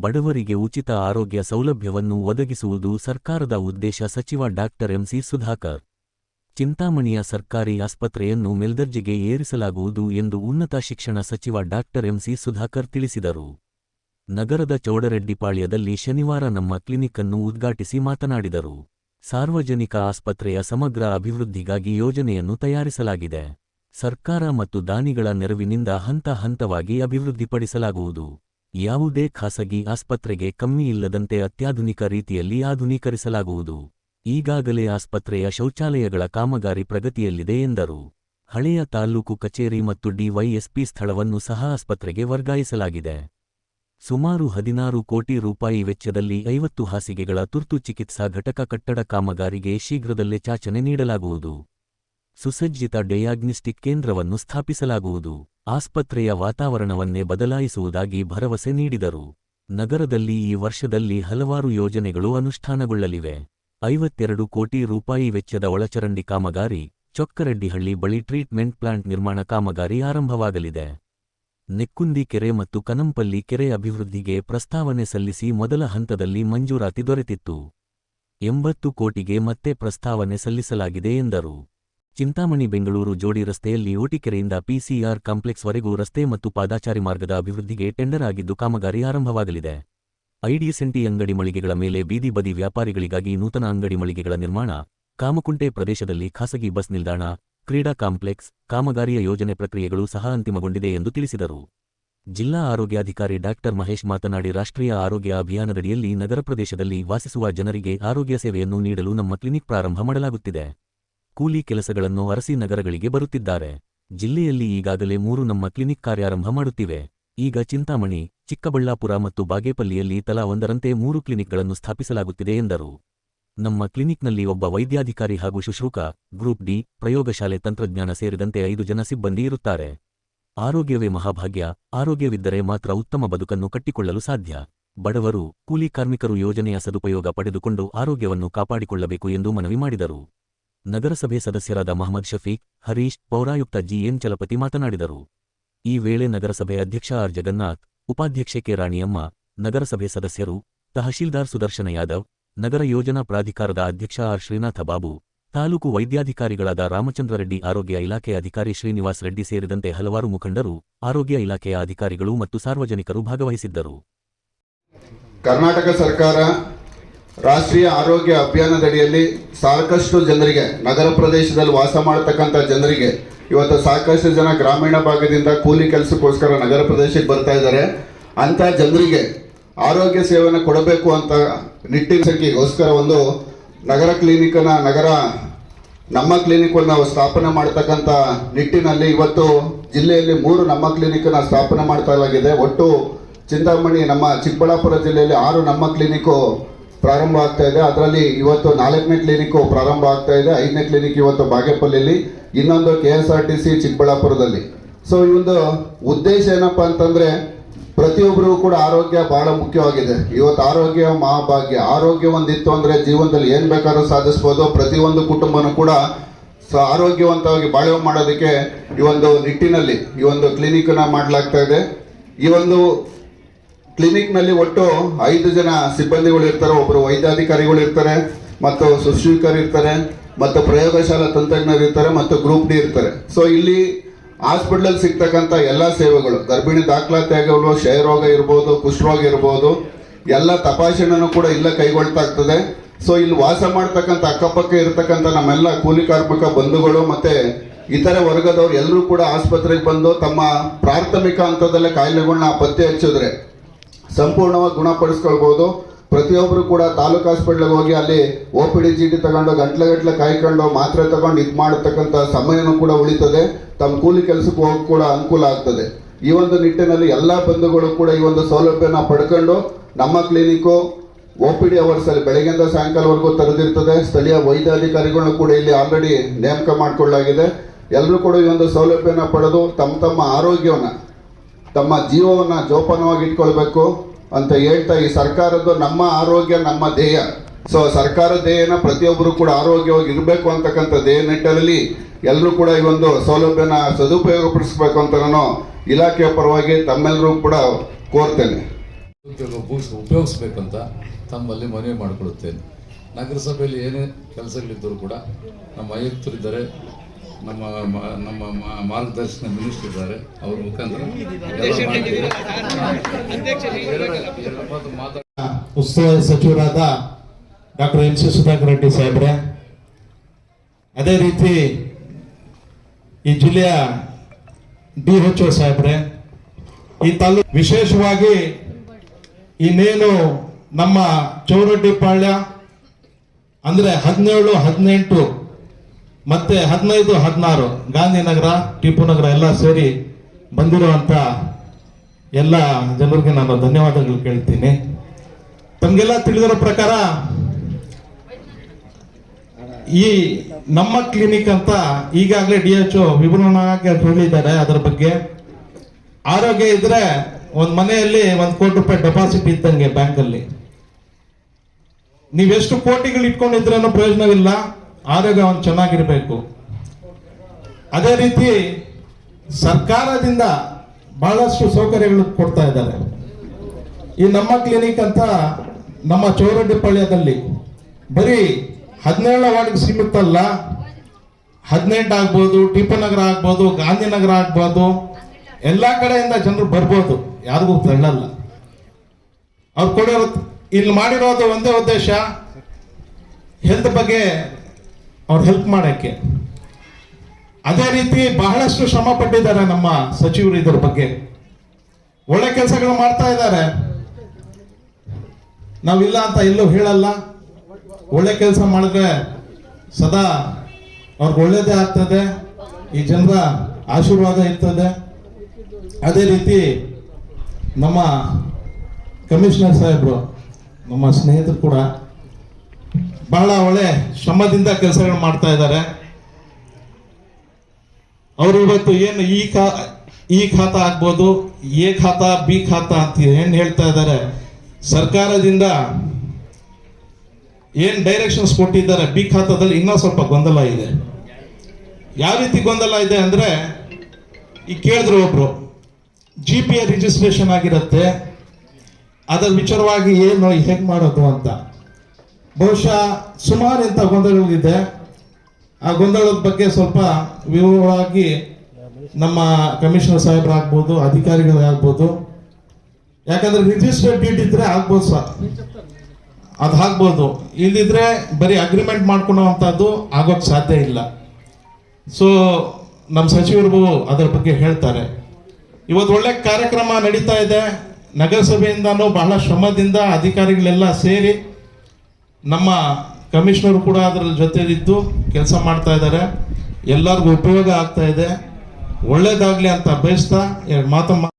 ಬಡವರಿಗೆ ಉಚಿತ ಆರೋಗ್ಯ ಸೌಲಭ್ಯವನ್ನು ಒದಗಿಸುವುದು ಸರ್ಕಾರದ ಉದ್ದೇಶ, ಸಚಿವ ಡಾಕ್ಟರ್ ಎಂಸಿ ಸುಧಾಕರ್. ಚಿಂತಾಮಣಿಯ ಸರ್ಕಾರಿ ಆಸ್ಪತ್ರೆಯನ್ನು ಮೇಲ್ದರ್ಜೆಗೆ ಏರಿಸಲಾಗುವುದು ಎಂದು ಉನ್ನತ ಶಿಕ್ಷಣ ಸಚಿವ ಡಾಕ್ಟರ್ ಎಂಸಿ ಸುಧಾಕರ್ ತಿಳಿಸಿದರು. ನಗರದ ಚೌಡರೆಡ್ಡಿಪಾಳ್ಯದಲ್ಲಿ ಶನಿವಾರ ನಮ್ಮ ಕ್ಲಿನಿಕ್ ಅನ್ನು ಉದ್ಘಾಟಿಸಿ ಮಾತನಾಡಿದರು. ಸಾರ್ವಜನಿಕ ಆಸ್ಪತ್ರೆಯ ಸಮಗ್ರ ಅಭಿವೃದ್ಧಿಗಾಗಿ ಯೋಜನೆಯನ್ನು ತಯಾರಿಸಲಾಗಿದೆ. ಸರ್ಕಾರ ಮತ್ತು ದಾನಿಗಳ ನೆರವಿನಿಂದ ಹಂತ ಹಂತವಾಗಿ ಅಭಿವೃದ್ಧಿಪಡಿಸಲಾಗುವುದು. ಯಾವುದೇ ಖಾಸಗಿ ಆಸ್ಪತ್ರೆಗೆ ಕಮ್ಮಿ ಇಲ್ಲದಂತೆ ಅತ್ಯಾಧುನಿಕ ರೀತಿಯಲ್ಲಿ ಆಧುನೀಕರಿಸಲಾಗುವುದು. ಈಗಾಗಲೇ ಆಸ್ಪತ್ರೆಯ ಶೌಚಾಲಯಗಳ ಕಾಮಗಾರಿ ಪ್ರಗತಿಯಲ್ಲಿದೆ ಎಂದರು. ಹಳೆಯ ತಾಲ್ಲೂಕು ಕಚೇರಿ ಮತ್ತು ಡಿವೈಎಸ್ಪಿ ಸ್ಥಳವನ್ನು ಸಹ ಆಸ್ಪತ್ರೆಗೆ ವರ್ಗಾಯಿಸಲಾಗಿದೆ. ಸುಮಾರು ಹದಿನಾರು ಕೋಟಿ ರೂಪಾಯಿ ವೆಚ್ಚದಲ್ಲಿ ಐವತ್ತು ಹಾಸಿಗೆಗಳ ತುರ್ತು ಚಿಕಿತ್ಸಾ ಘಟಕ ಕಟ್ಟಡ ಕಾಮಗಾರಿಗೆ ಶೀಘ್ರದಲ್ಲೇ ಚಾಚನೆ ನೀಡಲಾಗುವುದು. ಸುಸಜ್ಜಿತ ಡಯಾಗ್ನಿಸ್ಟಿಕ್ ಕೇಂದ್ರವನ್ನು ಸ್ಥಾಪಿಸಲಾಗುವುದು. ಆಸ್ಪತ್ರೆಯ ವಾತಾವರಣವನ್ನೇ ಬದಲಾಯಿಸುವುದಾಗಿ ಭರವಸೆ ನೀಡಿದರು. ನಗರದಲ್ಲಿ ಈ ವರ್ಷದಲ್ಲಿ ಹಲವಾರು ಯೋಜನೆಗಳು ಅನುಷ್ಠಾನಗೊಳ್ಳಲಿವೆ. ಐವತ್ತೆರಡು ಕೋಟಿ ರೂಪಾಯಿ ವೆಚ್ಚದ ಒಳಚರಂಡಿ ಕಾಮಗಾರಿ, ಚೊಕ್ಕರೆಡ್ಡಿಹಳ್ಳಿ ಬಳಿ ಟ್ರೀಟ್ಮೆಂಟ್ ಪ್ಲಾಂಟ್ ನಿರ್ಮಾಣ ಕಾಮಗಾರಿ ಆರಂಭವಾಗಲಿದೆ. ನೆಕ್ಕುಂದಿ ಕೆರೆ ಮತ್ತು ಕನಂಪಲ್ಲಿ ಕೆರೆ ಅಭಿವೃದ್ಧಿಗೆ ಪ್ರಸ್ತಾವನೆ ಸಲ್ಲಿಸಿ ಮೊದಲ ಹಂತದಲ್ಲಿ ಮಂಜೂರಾತಿ ದೊರೆತಿತ್ತು. ಎಂಬತ್ತು ಕೋಟಿಗೆ ಮತ್ತೆ ಪ್ರಸ್ತಾವನೆ ಸಲ್ಲಿಸಲಾಗಿದೆ ಎಂದರು. ಚಿಂತಾಮಣಿ ಬೆಂಗಳೂರು ಜೋಡಿ ರಸ್ತೆಯಲ್ಲಿ ಓಟಿಕೆರೆಯಿಂದ ಪಿಸಿಆರ್ ಕಾಂಪ್ಲೆಕ್ಸ್ವರೆಗೂ ರಸ್ತೆ ಮತ್ತು ಪಾದಾಚಾರಿ ಮಾರ್ಗದ ಅಭಿವೃದ್ಧಿಗೆ ಟೆಂಡರ್ ಆಗಿದ್ದು ಕಾಮಗಾರಿ ಆರಂಭವಾಗಲಿದೆ. ಐಡಿಎಸ್ಎನ್ಟಿ ಅಂಗಡಿ ಮಳಿಗೆಗಳ ಮೇಲೆ ಬೀದಿ ಬದಿ ವ್ಯಾಪಾರಿಗಳಿಗಾಗಿ ನೂತನ ಅಂಗಡಿ ಮಳಿಗೆಗಳ ನಿರ್ಮಾಣ, ಕಾಮಕುಂಟೆ ಪ್ರದೇಶದಲ್ಲಿ ಖಾಸಗಿ ಬಸ್ ನಿಲ್ದಾಣ, ಕ್ರೀಡಾ ಕಾಂಪ್ಲೆಕ್ಸ್, ಕಾಮಗಾರಿಯ ಯೋಜನೆ ಪ್ರಕ್ರಿಯೆಗಳು ಸಹ ಅಂತಿಮಗೊಂಡಿದೆ ಎಂದು ತಿಳಿಸಿದರು. ಜಿಲ್ಲಾ ಆರೋಗ್ಯಾಧಿಕಾರಿ ಡಾಕ್ಟರ್ ಮಹೇಶ್ ಮಾತನಾಡಿ, ರಾಷ್ಟ್ರೀಯ ಆರೋಗ್ಯ ಅಭಿಯಾನದಡಿಯಲ್ಲಿ ನಗರ ಪ್ರದೇಶದಲ್ಲಿ ವಾಸಿಸುವ ಜನರಿಗೆ ಆರೋಗ್ಯ ಸೇವೆಯನ್ನು ನೀಡಲು ನಮ್ಮ ಕ್ಲಿನಿಕ್ ಪ್ರಾರಂಭ ಮಾಡಲಾಗುತ್ತಿದೆ. ಕೂಲಿ ಕೆಲಸಗಳನ್ನು ಅರಸಿ ನಗರಗಳಿಗೆ ಬರುತ್ತಿದ್ದಾರೆ. ಜಿಲ್ಲೆಯಲ್ಲಿ ಈಗಾಗಲೇ ಮೂರು ನಮ್ಮ ಕ್ಲಿನಿಕ್ ಕಾರ್ಯಾರಂಭ ಮಾಡುತ್ತಿವೆ. ಈಗ ಚಿಂತಾಮಣಿ, ಚಿಕ್ಕಬಳ್ಳಾಪುರ ಮತ್ತು ಬಾಗೇಪಲ್ಲಿಯಲ್ಲಿ ತಲಾ ಒಂದರಂತೆ ಮೂರು ಕ್ಲಿನಿಕ್ಗಳನ್ನು ಸ್ಥಾಪಿಸಲಾಗುತ್ತಿದೆ ಎಂದರು. ನಮ್ಮ ಕ್ಲಿನಿಕ್ನಲ್ಲಿ ಒಬ್ಬ ವೈದ್ಯಾಧಿಕಾರಿ ಹಾಗೂ ಶುಶ್ರೂಕ ಗ್ರೂಪ್ ಡಿ, ಪ್ರಯೋಗಶಾಲೆ ತಂತ್ರಜ್ಞಾನ ಸೇರಿದಂತೆ ಐದು ಜನ ಸಿಬ್ಬಂದಿ ಇರುತ್ತಾರೆ. ಆರೋಗ್ಯವೇ ಮಹಾಭಾಗ್ಯ, ಆರೋಗ್ಯವಿದ್ದರೆ ಮಾತ್ರ ಉತ್ತಮ ಬದುಕನ್ನು ಕಟ್ಟಿಕೊಳ್ಳಲು ಸಾಧ್ಯ. ಬಡವರು, ಕೂಲಿ ಕಾರ್ಮಿಕರು ಯೋಜನೆಯ ಸದುಪಯೋಗ ಪಡೆದುಕೊಂಡು ಆರೋಗ್ಯವನ್ನು ಕಾಪಾಡಿಕೊಳ್ಳಬೇಕು ಎಂದು ಮನವಿ ಮಾಡಿದರು. ನಗರಸಭೆ ಸದಸ್ಯರಾದ ಮಹಮ್ಮದ್ ಶಫೀಕ್, ಹರೀಶ್, ಪೌರಾಯುಕ್ತ ಜಿಎನ್ ಚಲಪತಿ ಮಾತನಾಡಿದರು. ಈ ವೇಳೆ ನಗರಸಭೆ ಅಧ್ಯಕ್ಷ ಆರ್. ಜಗನ್ನಾಥ್, ಉಪಾಧ್ಯಕ್ಷೆ ಕೆ. ರಾಣಿಯಮ್ಮ, ನಗರಸಭೆ ಸದಸ್ಯರು, ತಹಶೀಲ್ದಾರ್ ಸುದರ್ಶನ ಯಾದವ್, ನಗರ ಯೋಜನಾ ಪ್ರಾಧಿಕಾರದ ಅಧ್ಯಕ್ಷ ಆರ್. ಶ್ರೀನಾಥ ಬಾಬು, ತಾಲೂಕು ವೈದ್ಯಾಧಿಕಾರಿಗಳಾದ ರಾಮಚಂದ್ರ ರೆಡ್ಡಿ ಆರೋಗ್ಯ ಇಲಾಖೆ ಅಧಿಕಾರಿ ಶ್ರೀನಿವಾಸ್ ರೆಡ್ಡಿ ಸೇರಿದಂತೆ ಹಲವಾರು ಮುಖಂಡರು ಆರೋಗ್ಯ ಇಲಾಖೆಯ ಅಧಿಕಾರಿಗಳು ಮತ್ತು ಸಾರ್ವಜನಿಕರು ಭಾಗವಹಿಸಿದ್ದರು. ಕರ್ನಾಟಕ ಸರ್ಕಾರ ರಾಷ್ಟ್ರೀಯ ಆರೋಗ್ಯ ಅಭಿಯಾನದಡಿಯಲ್ಲಿ ಸಾಕಷ್ಟು ಜನರಿಗೆ, ನಗರ ಪ್ರದೇಶದಲ್ಲಿ ವಾಸ ಮಾಡತಕ್ಕಂಥ ಜನರಿಗೆ ಇವತ್ತು ಸಾಕಷ್ಟು ಜನ ಗ್ರಾಮೀಣ ಭಾಗದಿಂದ ಕೂಲಿ ಕೆಲಸಕ್ಕೋಸ್ಕರ ನಗರ ಪ್ರದೇಶಕ್ಕೆ ಬರ್ತಾ ಇದ್ದಾರೆ. ಅಂತ ಜನರಿಗೆ ಆರೋಗ್ಯ ಸೇವೆಯನ್ನು ಕೊಡಬೇಕು ಅಂತ ನಿಟ್ಟಿನ ಸಂಖ್ಯೆಗೋಸ್ಕರ ಒಂದು ನಗರ ಕ್ಲಿನಿಕನ್ನು, ನಗರ, ನಮ್ಮ ಕ್ಲಿನಿಕ್ ನಾವು ಸ್ಥಾಪನೆ ಮಾಡತಕ್ಕಂಥ ನಿಟ್ಟಿನಲ್ಲಿ ಇವತ್ತು ಜಿಲ್ಲೆಯಲ್ಲಿ ಮೂರು ನಮ್ಮ ಕ್ಲಿನಿಕನ್ನು ಸ್ಥಾಪನೆ ಮಾಡ್ತಾಲಾಗಿದೆ. ಒಟ್ಟು ಚಿಂತಾಮಣಿ ನಮ್ಮ ಚಿಕ್ಕಬಳ್ಳಾಪುರ ಜಿಲ್ಲೆಯಲ್ಲಿ ಆರು ನಮ್ಮ ಕ್ಲಿನಿಕ್ಕು ಪ್ರಾರಂಭ ಆಗ್ತಾ ಇದೆ. ಅದರಲ್ಲಿ ಇವತ್ತು ನಾಲ್ಕನೇ ಕ್ಲಿನಿಕ್ ಪ್ರಾರಂಭ ಆಗ್ತಾ ಇದೆ. ಐದನೇ ಕ್ಲಿನಿಕ್ ಇವತ್ತು ಬಾಗೇಪಲ್ಲಿಯಲ್ಲಿ, ಇನ್ನೊಂದು K S R T C ಚಿಕ್ಕಬಳ್ಳಾಪುರದಲ್ಲಿ ಸೊ ಒಂದು ಉದ್ದೇಶ ಏನಪ್ಪಾ ಅಂತಂದ್ರೆ, ಪ್ರತಿಯೊಬ್ಬರಿಗೂ ಕೂಡ ಆರೋಗ್ಯ ಬಹಳ ಮುಖ್ಯವಾಗಿದೆ. ಇವತ್ತು ಆರೋಗ್ಯ ಮಹಾಭಾಗ್ಯ. ಆರೋಗ್ಯ ಒಂದಿತ್ತು ಅಂದ್ರೆ ಜೀವನದಲ್ಲಿ ಏನ್ ಬೇಕಾದ್ರೂ ಸಾಧಿಸ್ಬೋದು. ಪ್ರತಿಯೊಂದು ಕುಟುಂಬನೂ ಕೂಡ ಸೊ ಆರೋಗ್ಯವಂತವಾಗಿ ಬಾಳ್ವೆ ಮಾಡೋದಕ್ಕೆ ಈ ಒಂದು ನಿಟ್ಟಿನಲ್ಲಿ ಈ ಒಂದು ಕ್ಲಿನಿಕ್ ಮಾಡಲಾಗ್ತಾ ಇದೆ. ಈ ಒಂದು ಕ್ಲಿನಿಕ್ನಲ್ಲಿ ಒಟ್ಟು ಐದು ಜನ ಸಿಬ್ಬಂದಿಗಳು ಇರ್ತಾರೆ ಒಬ್ಬರು ವೈದ್ಯಾಧಿಕಾರಿಗಳು ಇರ್ತಾರೆ ಮತ್ತು ಸುಶ್ರೀಕರು ಇರ್ತಾರೆ ಮತ್ತು ಪ್ರಯೋಗಶಾಲಾ ತಂತ್ರಜ್ಞರು ಇರ್ತಾರೆ ಮತ್ತು ಗ್ರೂಪ್ ಡಿ ಇರ್ತಾರೆ. ಸೊ ಇಲ್ಲಿ ಹಾಸ್ಪಿಟಲ್ ಸಿಗ್ತಕ್ಕಂಥ ಎಲ್ಲ ಸೇವೆಗಳು, ಗರ್ಭಿಣಿ ದಾಖಲಾತಿ ಆಗಿರ್ಬೋದು, ಕ್ಷಯರೋಗ ಇರ್ಬೋದು, ಕುಷ್ಠರೋಗ ಇರ್ಬೋದು, ಎಲ್ಲ ತಪಾಸಣೆನೂ ಕೂಡ ಇಲ್ಲ ಕೈಗೊಳ್ತಾ ಆಗ್ತದೆ. ಸೊ ಇಲ್ಲಿ ವಾಸ ಮಾಡ್ತಕ್ಕಂಥ ಅಕ್ಕಪಕ್ಕ ಇರತಕ್ಕಂಥ ನಮ್ಮೆಲ್ಲ ಕೂಲಿ ಕಾರ್ಮಿಕ ಬಂಧುಗಳು, ಮತ್ತು ಇತರೆ ವರ್ಗದವ್ರು ಎಲ್ಲರೂ ಕೂಡ ಆಸ್ಪತ್ರೆಗೆ ಬಂದು ತಮ್ಮ ಪ್ರಾಥಮಿಕ ಹಂತದಲ್ಲೇ ಕಾಯಿಲೆಗಳನ್ನ ಪತ್ತೆ ಹಚ್ಚಿದ್ರೆ ಸಂಪೂರ್ಣವಾಗಿ ಗುಣಪಡಿಸ್ಕೊಳ್ಬೋದು. ಪ್ರತಿಯೊಬ್ಬರು ಕೂಡ ತಾಲೂಕು ಹಾಸ್ಪಿಟ್ಲಿಗೆ ಹೋಗಿ ಅಲ್ಲಿ ಒ ಪಿ ಡಿ ಚೀಟಿ ತಗೊಂಡು ಗಂಟ್ಲೆ ಗಂಟ್ಲೆ ಕಾಯ್ಕೊಂಡು ಮಾತ್ರೆ ತಗೊಂಡು ಇದು ಮಾಡತಕ್ಕಂಥ ಸಮಯನೂ ಕೂಡ ಉಳಿತದೆ. ತಮ್ಮ ಕೂಲಿ ಕೆಲಸಕ್ಕೆ ಹೋಗಿ ಕೂಡ ಅನುಕೂಲ ಆಗ್ತದೆ. ಈ ಒಂದು ನಿಟ್ಟಿನಲ್ಲಿ ಎಲ್ಲ ಬಂಧುಗಳು ಕೂಡ ಈ ಒಂದು ಸೌಲಭ್ಯನ ಪಡ್ಕೊಂಡು ನಮ್ಮ clinic O P D hours ಅಲ್ಲಿ ಬೆಳಗ್ಗೆಯಿಂದ ಸಾಯಂಕಾಲವರೆಗೂ ತೆರೆದಿರ್ತದೆ. ಸ್ಥಳೀಯ ವೈದ್ಯಾಧಿಕಾರಿಗಳನ್ನು ಕೂಡ ಇಲ್ಲಿ ಆಲ್ರೆಡಿ ನೇಮಕ ಮಾಡಿಕೊಳ್ಳಲಾಗಿದೆ. ಎಲ್ಲರೂ ಕೂಡ ಈ ಒಂದು ಸೌಲಭ್ಯನ ಪಡೆದು ತಮ್ಮ ತಮ್ಮ ಆರೋಗ್ಯವನ್ನ ತಮ್ಮ ಜೀವವನ್ನು ಜೋಪಾನವಾಗಿ ಇಟ್ಕೊಳ್ಬೇಕು ಅಂತ ಹೇಳ್ತಾ ಈ ಸರ್ಕಾರದ್ದು ನಮ್ಮ ಆರೋಗ್ಯ, ನಮ್ಮ ಧ್ಯೇಯ. ಸೊ ಸರ್ಕಾರ ಧ್ಯೇಯನ ಪ್ರತಿಯೊಬ್ಬರು ಕೂಡ ಆರೋಗ್ಯವಾಗಿ ಇರಬೇಕು ಅಂತಕ್ಕಂಥ ಧ್ಯೇಯ ನಿಟ್ಟಿನಲ್ಲಿ ಎಲ್ಲರೂ ಕೂಡ ಈ ಒಂದು ಸೌಲಭ್ಯನ ಸದುಪಯೋಗ ಪಡಿಸ್ಬೇಕು ಅಂತ ನಾನು ಇಲಾಖೆಯ ಪರವಾಗಿ ತಮ್ಮೆಲ್ಲರೂ ಕೂಡ ಕೋರ್ತೇನೆ. ಉಪಯೋಗ ಉಪಯೋಗಿಸ್ ಉಪಯೋಗಿಸ್ಬೇಕಂತ ತಮ್ಮಲ್ಲಿ ಮನವಿ ಮಾಡಿಕೊಳ್ಳುತ್ತೇನೆ ನಗರಸಭೆಯಲ್ಲಿ ಏನೇ ಕೆಲಸಗಳಿದ್ದರೂ ಕೂಡ ನಮ್ಮ ಆಯುಕ್ತರಿದ್ದಾರೆ ನಮ್ಮ ನಮ್ಮ ಮ- ಮಾರ್ಗದರ್ಶನ ಮಿನಿಸ್ಟರ್ ಇದ್ದಾರೆ. ಅವ್ರ ಮುಖಾಂತರ ಉಸ್ತುವಾರಿ ಸಚಿವರಾದ doctor M C Sudhakar Reddy ಸಾಹೇಬ್ರೆ ಅದೇ ರೀತಿ ಈ ಜಿಲ್ಲೆಯ ಡಿ ಎಚ್ ಒ ಸಾಹೇಬ್ರೆ ಈ ತಾಲೂಕು ವಿಶೇಷವಾಗಿ ಇನ್ನೇನು ನಮ್ಮ ಚೌರಡ್ಡಿ ಪಾಳ್ಯ ಅಂದ್ರೆ ಹದಿನೇಳು ಹದಿನೆಂಟು ಮತ್ತೆ ಹದಿನೈದು, ಹದಿನಾರು ಗಾಂಧಿನಗರ ಟಿಪ್ಪು ನಗರ ಎಲ್ಲ ಸೇರಿ ಬಂದಿರುವಂತ ಎಲ್ಲ ಜನರಿಗೆ ನಾನು ಧನ್ಯವಾದಗಳು ಕೇಳ್ತೀನಿ. ತಮಗೆಲ್ಲ ತಿಳಿದಿರೋ ಪ್ರಕಾರ ಈ ನಮ್ಮ ಕ್ಲಿನಿಕ್ ಅಂತ ಈಗಾಗಲೇ ಡಿ ಎಚ್ ವಿವರಣಾಗಿ ಹೇಳಿದ್ದಾರೆ ಅದರ ಬಗ್ಗೆ. ಆರೋಗ್ಯ ಇದ್ರೆ ಒಂದ್ ಮನೆಯಲ್ಲಿ ಒಂದ್ ಕೋಟಿ ರೂಪಾಯಿ ಡೆಪಾಸಿಟ್ ಇದ್ದಂಗೆ ಬ್ಯಾಂಕಲ್ಲಿ ನೀವೆಷ್ಟು ಕೋಟಿಗಳು ಇಟ್ಕೊಂಡಿದ್ರೆ ಪ್ರಯೋಜನವಿಲ್ಲ. ಆರೋಗ್ಯ ಒಂದು ಚೆನ್ನಾಗಿರಬೇಕು. ಅದೇ ರೀತಿ ಸರ್ಕಾರದಿಂದ ಬಹಳಷ್ಟು ಸೌಕರ್ಯಗಳು ಕೊಡ್ತಾ ಇದ್ದಾರೆ. ಈ ನಮ್ಮ ಕ್ಲಿನಿಕ್ ಅಂತ ನಮ್ಮ ಚೌರಡ್ಡಿಪಾಳ್ಯದಲ್ಲಿ ಬರೀ ಹದಿನೇಳು ವಾರ್ಡ್ಗೆ ಸೀಮಿತ ಅಲ್ಲ, ಹದಿನೆಂಟು ಆಗ್ಬೋದು ನಗರ ಆಗ್ಬೋದು, ಗಾಂಧಿನಗರ ಆಗ್ಬೋದು, ಎಲ್ಲ ಕಡೆಯಿಂದ ಜನರು ಬರ್ಬೋದು, ಯಾರಿಗೂ ತಳ್ಳಲ್ಲ. ಅವ್ರು ಕೊಡಿರೋ, ಇಲ್ಲಿ ಮಾಡಿರೋದು ಒಂದೇ ಉದ್ದೇಶ ಹೆಲ್ತ್ ಬಗ್ಗೆ ಅವ್ರು ಹೆಲ್ಪ್ ಮಾಡಕ್ಕೆ. ಅದೇ ರೀತಿ ಬಹಳಷ್ಟು ಶ್ರಮ ಪಟ್ಟಿದ್ದಾರೆ ನಮ್ಮ ಸಚಿವರು ಇದರ ಬಗ್ಗೆ. ಒಳ್ಳೆ ಕೆಲಸಗಳು ಮಾಡ್ತಾ ಇದ್ದಾರೆ. ನಾವಿಲ್ಲ ಅಂತ ಎಲ್ಲೂ ಹೇಳಲ್ಲ. ಒಳ್ಳೆ ಕೆಲಸ ಮಾಡಿದ್ರೆ ಸದಾ ಅವ್ರಿಗೆ ಒಳ್ಳೇದೇ ಆಗ್ತದೆ. ಈ ಜನರ ಆಶೀರ್ವಾದ ಇರ್ತದೆ. ಅದೇ ರೀತಿ ನಮ್ಮ ಕಮಿಷನರ್ ಸಾಹೇಬರು, ನಮ್ಮ ಸ್ನೇಹಿತರು ಕೂಡ ಬಹಳ ಒಳ್ಳೆ ಶ್ರಮದಿಂದ ಕೆಲಸಗಳು ಮಾಡ್ತಾ ಇದ್ದಾರೆ. ಅವರು ಇವತ್ತು ಏನು ಈ ಖಾ, ಈ ಖಾತಾ ಆಗ್ಬೋದು, ಎ ಖಾತಾ, ಬಿ ಖಾತಾ ಅಂತ ಏನು ಹೇಳ್ತಾ ಇದ್ದಾರೆ. ಸರ್ಕಾರದಿಂದ ಏನು ಡೈರೆಕ್ಷನ್ಸ್ ಕೊಟ್ಟಿದ್ದಾರೆ, ಬಿ ಖಾತಾದಲ್ಲಿ ಇನ್ನೂ ಸ್ವಲ್ಪ ಗೊಂದಲ ಇದೆ. ಯಾವ ರೀತಿ ಗೊಂದಲ ಇದೆ ಅಂದ್ರೆ, ಈ ಕೇಳಿದ್ರು ಒಬ್ರು ಜಿ ಪಿ ಎ ರಿಜಿಸ್ಟ್ರೇಷನ್ ಆಗಿರುತ್ತೆ, ಅದರ ವಿಚಾರವಾಗಿ ಏನು, ಹೇಗೆ ಮಾಡೋದು ಅಂತ. ಬಹುಶಃ ಸುಮಾರು ಇಂಥ ಗೊಂದಲಗಳಿದೆ. ಆ ಗೊಂದಲದ ಬಗ್ಗೆ ಸ್ವಲ್ಪ ವಿವರವಾಗಿ ನಮ್ಮ ಕಮಿಷನರ್ ಸಾಹೇಬರಾಗ್ಬೋದು, ಅಧಿಕಾರಿಗಳಾಗ್ಬೋದು. ಯಾಕಂದ್ರೆ ರಿಜಿಸ್ಟರ್ಡ್ ಡೀಟ್ ಇದ್ರೆ ಆಗ್ಬೋದು ಸರ್. ಅದು ಆಗ್ಬೋದು. ಇಲ್ಲಿದ್ರೆ ಬರೀ ಅಗ್ರಿಮೆಂಟ್ ಮಾಡ್ಕೊಳ್ಳುವಂಥದ್ದು ಆಗೋಕ್ಕೆ ಸಾಧ್ಯ ಇಲ್ಲ. ಸೊ ನಮ್ಮ ಸಚಿವರು ಅದರ ಬಗ್ಗೆ ಹೇಳ್ತಾರೆ. ಇವತ್ತು ಒಳ್ಳೆ ಕಾರ್ಯಕ್ರಮ ನಡೀತಾ ಇದೆ. ನಗರಸಭೆಯಿಂದನೂ ಬಹಳ ಶ್ರಮದಿಂದ ಅಧಿಕಾರಿಗಳೆಲ್ಲ ಸೇರಿ ನಮ್ಮ ಕಮಿಷನರ್ ಕೂಡ ಅದರ ಜೊತೆಲಿದ್ದು ಕೆಲಸ ಮಾಡ್ತಾ ಇದ್ದಾರೆ. ಎಲ್ಲರಿಗೂ ಉಪಯೋಗ ಆಗ್ತಾ ಇದೆ. ಒಳ್ಳೇದಾಗ್ಲಿ ಅಂತ ಬಯಸ್ತಾ ಎರಡು ಮಾತು